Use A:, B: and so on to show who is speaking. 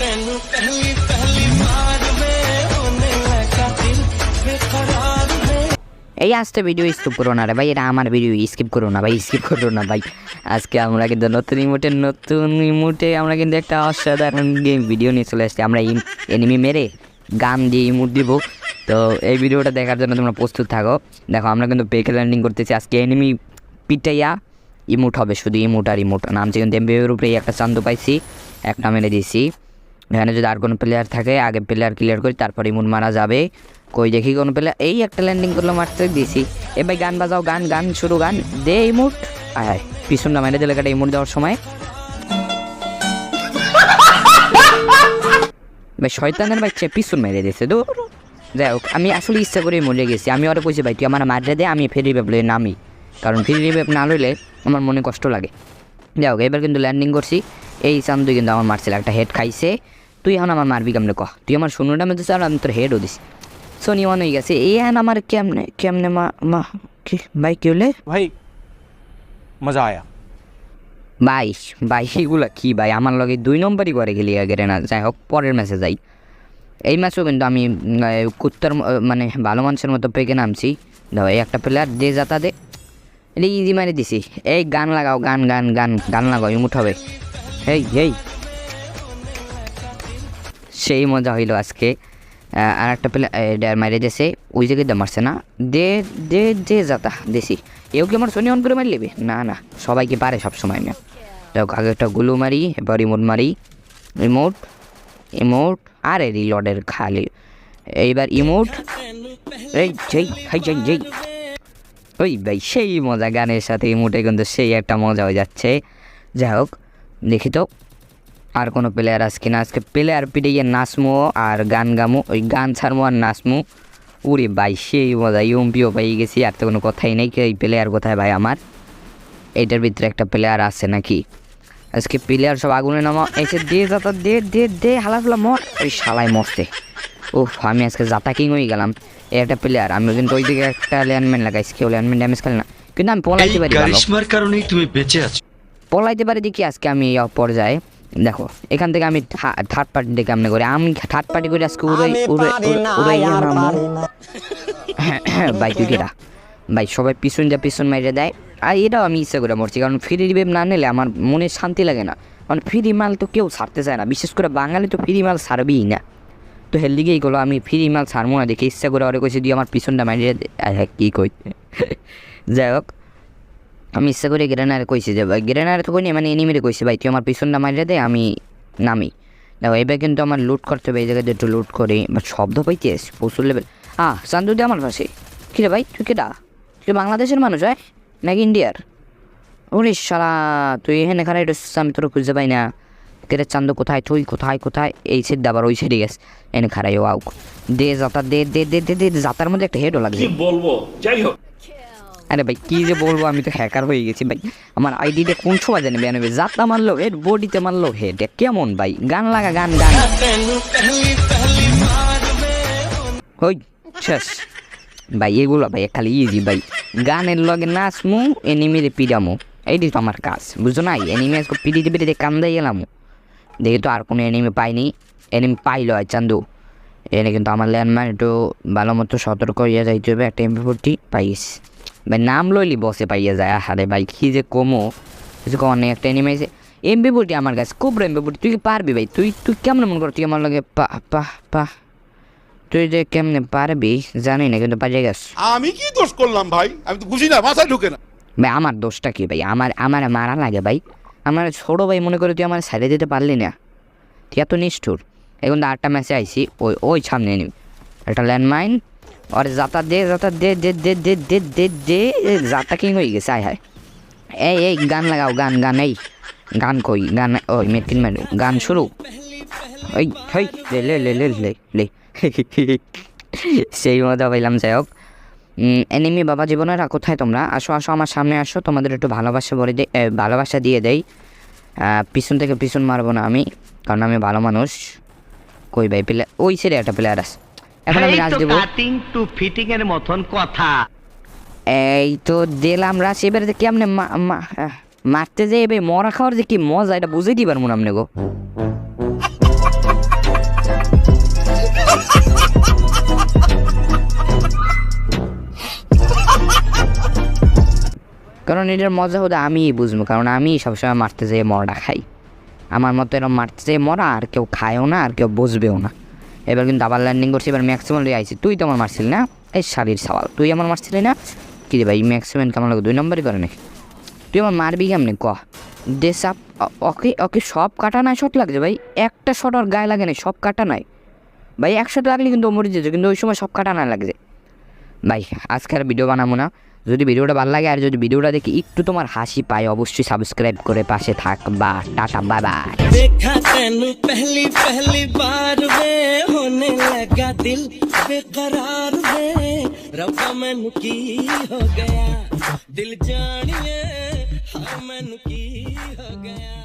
A: এই আজকে video skip করো না রে ভাই, এটা আমার ভিডিও স্কিপ করো না ভাই স্কিপ করো না ভাই। আজকে আমরা কিন্তু নতুন ইমোটে নতুন ইমোটে আমরা কিন্তু একটা অসাধারণ গেম ভিডিও নিয়ে চলে আসছি। আমরা এনিমি মেরে গান দিয়ে ইমোট দিব। তো এই ভিডিওটা দেখার জন্য তোমরা প্রস্তুত থাকো। দেখো, আমরা কিন্তু পেকে ল্যান্ডিং করতেছি। আজকে এনিমি পিটাইয়া ইমোট হবে। শুধু ইমোট আর ইমোট নামছি কিন্তু এমবিএর উপরে একটা চান্দ পাইছি, একটা মেরে দিয়েছি। এখানে যদি আর কোনো প্লেয়ার থাকে, আগে প্লেয়ার ক্লিয়ার করি, তারপর ইমুন মারা যাবে। কই দেখি কোনো প্লেয়ার এই একটা ল্যান্ডিং করল মারতে দিয়েছি এ ভাই, গান বাজাও, গান গান শুরু, গান। দে ইমুট আয় পিছনটা মেরে দিলে কাটা ইমুট দেওয়ার সময়। ভাই, শয়তানের বাচ্চা পিছন মেরে দিয়েছে দূর। যাই হোক, আমি আসলে ইচ্ছা করে মরে গেছি। আমি ওরা কইছি, ভাই, তুই আমার মারতে দে, আমি ফেরি লয়ে নামি। কারণ ফেরি রিভেপ না লইলে আমার মনে কষ্ট লাগে। যাই হোক, এবার কিন্তু ল্যান্ডিং করছি। এই চান্দু কিন্তু আমার মারছিল, একটা হেড খাইছে। তুই এখন আমার মারবি কেমনে কহ তুই আমার শূন্য ড্যামেজ দিস আর আমি তোর হেডও দিছি। সোনি ওয়ান হয়ে গেছে। এই এখন আমার কেমনে কেমনে মা মা কি ভাই কি হলে?
B: ভাই মজা আয়া।
A: ভাই ভাই এগুলো কি ভাই? আমার লগে দুই নম্বরই করে গেলি আগে না যাই হোক পরের ম্যাচে যাই। এই ম্যাচও কিন্তু আমি কুত্তার মানে ভালো মানুষের মতো পেকে নামছি। এই একটা প্লেয়ার দে যাতা দে। এটা ইজি মারি দিছি। এই গান লাগাও গান গান গান গান লাগাও ইমুট হবে হেই এই। সেই মজা হইল আজকে। আর একটা প্লে প্লেয়ার মারে দিয়েছে, ওই জায়গায় দে মারছে না। দে দে দে যাতা দেশি এও কি আমার সোনি অন করে মারি লিবি না না, সবাইকে পারে সবসময় না দেখো আগে একটা গুলো মারি, এবার রিমোট মারি। রিমোট ইমোট আরে রিলোডের খালি। এইবার ইমোট এই, যেই হাই যেই যেই। ওই ভাই, সেই মজা, গানের সাথে ইমোটে কিন্তু সেই একটা মজা হয়ে যাচ্ছে। যাই হোক, দেখি তো। আর কোনো প্লেয়ার আজকে না। আজকে প্লেয়ার পিটে গিয়ে নাচমো আর গান গামো ওই গান ছাড়মো আর নাচমো। উরে ভাই সেই মজা ইউম্পিও পেয়ে গেছি আর তো কোনো কথাই নেই এই প্লেয়ার কোথায় ভাই আমার? এইটার ভিতরে একটা প্লেয়ার আছে নাকি? আজকে প্লেয়ার সব আগুনে নামা এসে দে যাতা দে দে দে হালা ফুলা মর। ওই শালাই মরতে উফ আমি আজকে যাতা কিং হয়ে গেলাম। এই একটা প্লেয়ার আমি কিন্তু ওই দিকে একটা ল্যান্ডম্যান লাগাইছি কেউ ল্যান্ডম্যান ড্যামেজ খেলে না। কিন্তু আমি পলাইতে পারি
C: কারিশমার কারণেই তুমি বেঁচে আছো।
A: পলাইতে পারি দেখি আজকে আমি এই পর্যায়ে। দেখো এখান থেকে আমি থার্ড পার্টি দেখে আমি করি। আমি থার্ড পার্টি করে আজকে উড়ে উড়ে উড়ে- উড়ে গিয়ে ভাই তুই কেটা ভাই সবাই পিছন যা পিছন মাইরে দেয়। আর এটাও আমি ইচ্ছা করে মরছি কারণ ফ্রি রিভেভ না নিলে আমার মনে শান্তি লাগে না। কারণ ফ্রি মাল তো কেউ ছাড়তে চায় না। বিশেষ করে বাঙালি তো ফ্রি মাল ছাড়বেই না। তো হের দিকেই গেলো আমি ফ্রি মাল ছাড়বো না দেখে ইচ্ছা করে ওরে কইছি দিয়ে আমার পিছনটা আয় হ্যাঁ কী কই? যাই হোক। আমি ইচ্ছা করে গ্রেনারে কইছি যে, ভাই গ্রেনারে তো কইনি মানে এনিমিরে কইছি, ভাই, তুই আমার পিছনটা মারিয়ে দে, আমি নামি। দেখো, এবার কিন্তু আমার লুট করতে হবে, এই জায়গায় একটু লুট করি। বা শব্দ পাইতেস প্রচুর লেভেল আহ চান্দুদি আমার পাশে। কিরে ভাই, তুই কেটা তুই বাংলাদেশের মানুষ, হয়? নাকি ইন্ডিয়ার? ওরে সারা তুই এখানে এখানে একটু আমি তোর খুঁজে পাই না। কেটে চান্দু, কোথায় তুই? কোথায় কোথায়? এই সেট আবার ওই সেটে গেছে। এনে খারাই ও আউক। দে, যাতা, দে দে দে দে দে যাতার মধ্যে একটা হেডও লাগছে।
C: বলব? যাই হোক।
A: আরে ভাই, কী যে বলব, আমি তো হ্যাকার হয়ে গেছি ভাই। আমার আইডিটা কোন সময় জানি বেনবে জাতা মারলো হেড বডিতে মারলো হেড কেমন ভাই? গান লাগা গান গান। হই, শেষ। ভাই, এগুলো ভাই, খালি ইজি ভাই। গানের লগে নাচমু এনিমিরে পিডামু এইটি তো আমার কাজ বুঝো নাই এনিমি আজকে পিড়িতে পিড়িতে কান্দাই গেলামু দেখি তো আর কোনো এনিমি পাইনি। এনিমি পাইলো আর চান্দু। এনে কিন্তু আমার ল্যান্ডমার্ক একটু ভালো মতো সতর্ক হয়ে যাইতে হবে, একটা এমপি ফোরটি পাইস। ভাই নাম লইলি বসে পাইয়া যায় আরে ভাই কি যে কমো? কিছু অনেক একটা এনিমি আছে। এমপি ফোরটি আমার কাছে খুব এমপি ফোরটি তুই কি পারবি ভাই? তুই তুই কেমন মনে কর তুই আমার লগে পা পা পা। তুই যে কেমনে পারবি জানি না কিন্তু পারিয়ে গেছ।
D: আমি কি দোষ করলাম ভাই? আমি তো বুঝি না মাথায় ঢুকে না।
A: ভাই আমার দোষটা কি ভাই? আমার আমার মারা লাগে ভাই। আমার ছোটো ভাই মনে করে তুই আমার সাইডে দিতে পারলি না। তুই এত নিষ্ঠুর। এখন তো আটটা ম্যাচে আইসি ওই ওই সামনে নিবি। একটা ল্যান্ডমাইন আর যাতা দে যাতা দে দে দে দে দে দে দে যাতা কিং হয়ে গেছে, আয় হায় এই এই, গান লাগাও, গান গান, এই, গান কই, গান, ওই মেটকিন মেরু গান শুরু। ওই হেই, লে লে লে লে লে লে। সেই মজা পাইলাম, যাই হোক। এনিমি বাবা জীবনেরা, কোথায় তোমরা? আসো আসো, আমার সামনে আসো, তোমাদের একটু ভালোবাসা ভরে দে ভালোবাসা দিয়ে দেই। পিছন থেকে পিছন মারবো না আমি, কারণ আমি ভালো মানুষ। কই ভাই প্লেয়ার ওই ছেড়ে একটা প্লেয়ার আছে। এখন আমি রাশ দেব।
E: কাটিং টু ফিটিং এর মতন কথা।
A: এই তো দিলাম রাশ এবারে কেমনে মারতে যে মরা খাওয়ার যে কি মজা এটা বুঝে দিবার আমনে গো। কারণ এটার মজা হতে আমি বুঝব কারণ আমি সবসময় মারতে যেয়ে মরা খাই। আমার মতো এরকম মারতে যেয়ে মরা আর কেউ খায়ও না আর কেউ বুঝবেও না। এবার কিন্তু আবার ল্যান্ডিং করছি, এবার ম্যাক্সিমাম লিয়ে আইছি। তুই তো আমার মারছিলি না? এই শাড়ির সওয়াল। তুই আমার মারছিলি না? কি রে ভাই ম্যাক্সিমাম কেমন লাগে? দুই নম্বরই করে নাকি? তুই আমার মারবি কেমনি? ক? দেশাপ ওকে ওকে সব কাটা নাই শট লাগছে ভাই। একটা শট ওর গায়ে লাগে না সব কাটা নাই। ভাই একশো লাগলে কিন্তু মরে যেত, কিন্তু ওই সময় সব কাটা না লাগছে। ভাই আজকে আর ভিডিও বানাবো না। যদি ভিডিওটা ভালো লাগে আর যদি ভিডিওটা দেখে একটু তোমার হাসি পায়, অবশ্যই সাবস্ক্রাইব করে পাশে থাক বা টাটা বাই বাই
F: দেখা তেনু পহলি পহলি বার বে হোনে লাগা দিল বেকরার বে রব্বা মেনু কি হো গয়া দিল জানিয়ে হা মেনু কি হো গয়া